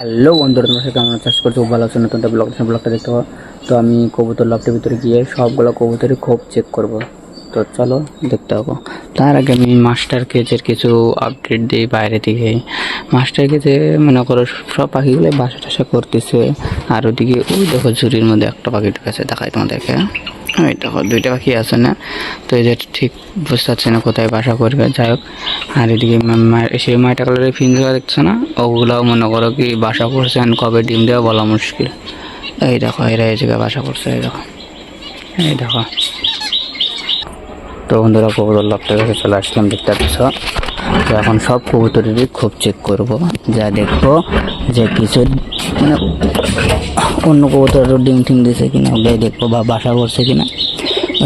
Hello বন্ধুরা, তোমার সাথে কেমন চাষ করছ খুব ভালো আছো। নতুন ব্লগ ব্লগটা দেখতে পাবো তো আমি কবুতর লকটার ভিতরে গিয়ে সবগুলো কবুতরই খুব চেক করব। তো চলো দেখতে হব তার আগে আমি মাস্টার কেজের কিছু আপডেট দিই বাইরে থেকে। মাস্টার কেজে মনে করো সব পাখিগুলো বাসা টাসা করতেছে। আর ওদিকে, ওই দেখো ঝুড়ির মধ্যে একটা পাখি ঢুকেছে। দেখাই তোমাদেরকে। ওই দেখো দুইটা পাখি আছে না? তো যে ঠিক বুঝতে পারছি না কোথায় বাসা করবে, যাই হোক। আর এদিকে সেই মাইটা কালারের ফিনগুলো দেখছ না? ওগুলাও মনে করো কি বাসা করছেন কবে ডিম দেওয়া বলা মুশকিল। এই দেখো, এরা এই জায়গায় বাসা করছে, এই দেখো। এই দেখো। তো বন্ধুরা, কবুতর লকটার কাছে চলে আসলাম, দেখতে পাচ্ছ? তো এখন সব কবুতরেরই খুব চেক করব। যা দেখব যে কিছু মানে অন্য কবুতর ডিম টিম দিছে কিনা, ওটাই দেখব, বা বাসা করছে কিনা,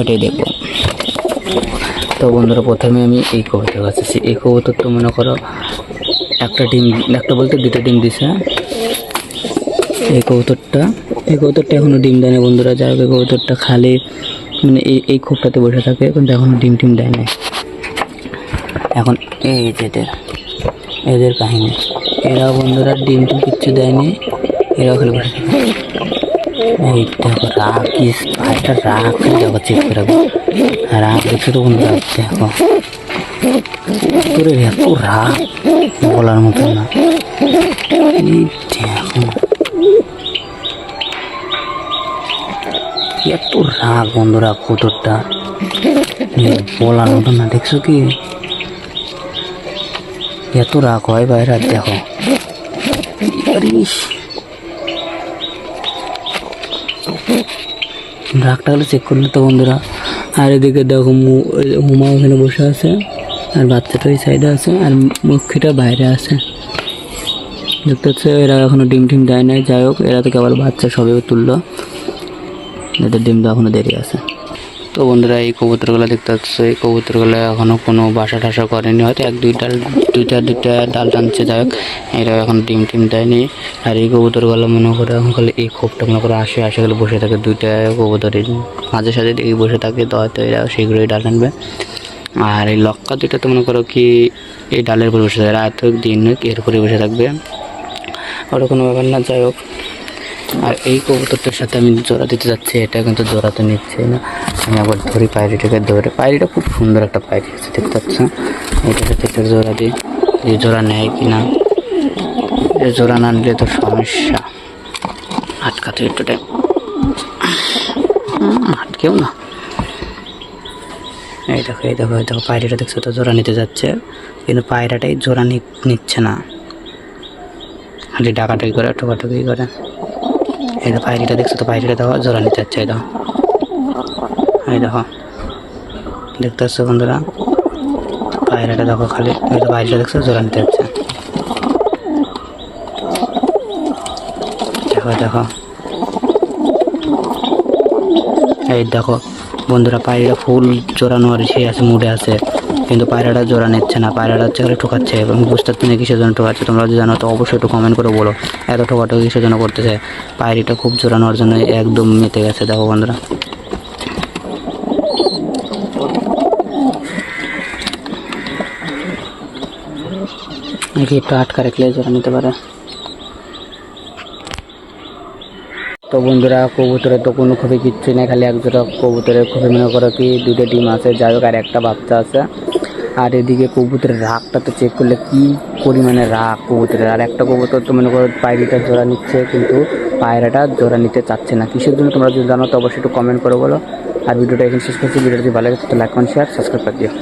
ওটাই দেখব। তো বন্ধুরা, প্রথমে আমি এই কবুতর আছি। এই কবুতর তো মনে করো একটা ডিম, একটা বলতে দুটো ডিম দিছে। এই কবুতরটা এই কবুতরটা এখনও ডিম দেয় না বন্ধুরা। যাই হোক, এই কবুতরটা খালি মানে এই এই খোপটাতে বসে থাকে, কিন্তু এখনও ডিম টিম দেয় না এখন এই যেদের এদের কাহিনী। এরা বন্ধুরা ডিম টিম কিচ্ছু দেয়নি। রাগ কি পাঁচটা রাগ চেক রাগ দেখছ এত রাগ বলার মতো না। এই দেখো। এত রাগ বন্ধুরা কুতুরটা বলার মতো না, দেখছ কি? এত রাগ হয় বাইরে, দেখো। ইস, রাগটা হলে চেক করলে তো বন্ধুরা। আর এদিকে দেখো হুমা ওখানে বসে আছে। আর বাচ্চাটা ওই সাইডে আছে আর মুখিটা বাইরে আছে। দেখতে হচ্ছে এরা এখনও ডিম টিম দেয় নাই। যাই হোক এরা থেকে আবার বাচ্চা সবে তুললো। এদের ডিম তো এখনও দেরি আছে। তো বন্ধুরা, এই কবুতরগুলো দেখতে পাচ্ছ, এই কবুতরগুলো এখনও কোনো বাসা টাসা করেনি। হয়তো এক, দুই ডাল, দুইটা দুইটা ডাল টানছে, যাই হোক এরা এখন ডিম টিম দেয়নি। আর এই কবুতরগুলো মনে করে এখন খালি এই খোপটা মনে করে আসে আসে গেলে বসে থাকে, দুইটা কবুতরের মাঝে সাঝে দেখি বসে থাকে, তো হয়তো এরা শীঘ্রই ডাল টানবে। আর এই লক্কা দুইটা তো মনে করো কি, এই ডালের উপরে বসে থাকে, রাত হোক, দিন হোক, এর উপরে বসে থাকবে। ওটা কোনো ব্যাপার না, যাই হোক। আর এই কবুতরটার সাথে আমি জোড়া দিতে যাচ্ছি, এটা কিন্তু জোড়া তো নিচ্ছে না। আমি আবার ধরি পায়রিটাকে, ধরে পায়রিটা খুব সুন্দর একটা পায়রি আছে, দেখতে পাচ্ছ এটার সাথে একটা জোড়া দিই এই জোড়া নেয় কি না এই জোড়া না নিলে তো সমস্যা। আটকাতে একটু টাইম আটকেও না। এই দেখো এই দেখো এই দেখো, পায়রাটা দেখছ তো, জোড়া নিতে যাচ্ছে। কিন্তু পায়রাটাই জোড়া নিচ্ছে না। খালি ডাকাটাই করে টোকাটুকি করে। এই দেখো পায়রিটা দেখছ তো? পায়রিটা দেখো জোড়া নিতে যাচ্ছে এই দেখো। এই দেখো, দেখতে পাচ্ছ বন্ধুরা? পায়রাটা দেখো খালি, এই তো পায়রিটা দেখছ? জোড়া নিতে যাচ্ছে দেখো দেখো। এই দেখো, বন্ধুরা পায়রাটা ফুল আর সে আছে, মুডে আছে। কিন্তু পায়রাটা জোড়া নিচ্ছে না পায়রাটা হচ্ছে ঠোকাচ্ছে এবং বুঝতে পারছি না কিসের জন্য ঠোকাচ্ছে। তোমরা যদি জানো তো অবশ্যই একটু কমেন্ট করে বলো, এত ঠোকাটা কিসের জন্য করতেছে? পায়রিটা খুব জোড়ানোর জন্য একদম মেতে গেছে, দেখো বন্ধুরা। একটু আটকা রাখলে জোড়া নিতে পারে? তো বন্ধুরা কবুতরের তো কোনো খুবই কিচ্ছু নেই, খালি এক জোড়া কবুতরের খুবই মনে করো কি দুটো ডিম আছে, যাই হোক, আর একটা বাচ্চা আছে। আর এদিকে কবুতরের রাগটা তো চেক করলে কি পরিমাণে রাগ কবুতরের? আর একটা কবুতর তো মনে করো পায়রাটা জোড়া নিচ্ছে, কিন্তু পায়রাটা জোড়া নিতে চাচ্ছে না। কিসের জন্য তোমরা যদি জানো, তো অবশ্যই একটু কমেন্ট করে বলো। আর ভিডিওটা এখানে শেষ করছি। ভিডিওটি ভালো লাগে তো লাইক শেয়ার সাবস্ক্রাইব করে দিও।